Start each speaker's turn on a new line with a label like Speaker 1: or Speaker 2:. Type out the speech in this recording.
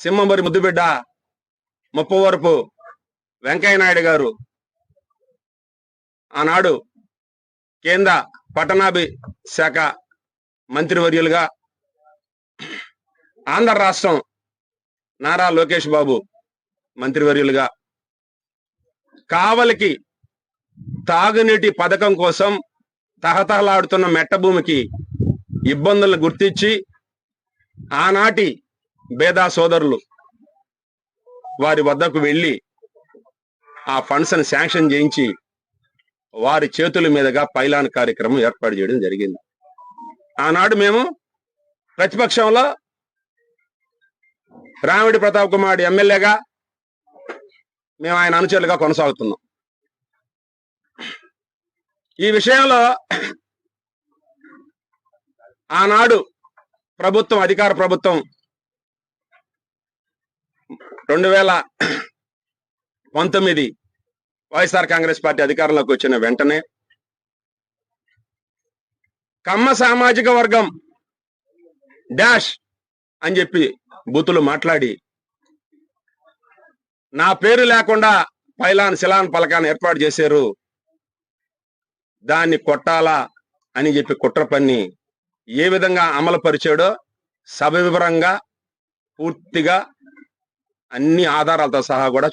Speaker 1: సింహంబరి ముద్దుబిడ్డ ముప్పవరపు వెంకయ్యనాయుడు గారు ఆనాడు కేంద్ర పట్టణాభి శాఖ మంత్రివర్యులుగా ఆంధ్ర రాష్ట్రం నారా లోకేష్ బాబు మంత్రివర్యులుగా కావలికి తాగునీటి పథకం కోసం తహతహలాడుతున్న మెట్ట భూమికి ఇబ్బందులను గుర్తించి ఆనాటి బేదా సోదరులు వారి వద్దకు వెళ్ళి ఆ ఫండ్స్ని శాంక్షన్ చేయించి వారి చేతుల మీదుగా పైలాన్ కార్యక్రమం ఏర్పాటు చేయడం జరిగింది. ఆనాడు మేము ప్రతిపక్షంలో రామిడి ప్రతాప్ కుమార్ ఎమ్మెల్యేగా మేము ఆయన అనుచరులుగా కొనసాగుతున్నాం. ఈ విషయంలో ఆనాడు ప్రభుత్వం అధికార ప్రభుత్వం రెండు వేల పంతొమ్మిది వైఎస్ఆర్ కాంగ్రెస్ పార్టీ అధికారంలోకి వచ్చిన వెంటనే కమ్మ సామాజిక వర్గం డాష్ అని చెప్పి బూతులు మాట్లాడి నా పేరు లేకుండా పైలాన్ శిలాన్ పలకాన్ని ఏర్పాటు చేశారు. దాన్ని కొట్టాలా అని చెప్పి కుట్ర పన్ని ఏ విధంగా అమలు పరిచాడో సవివరంగా పూర్తిగా అన్ని ఆధారాలతో సహా కూడా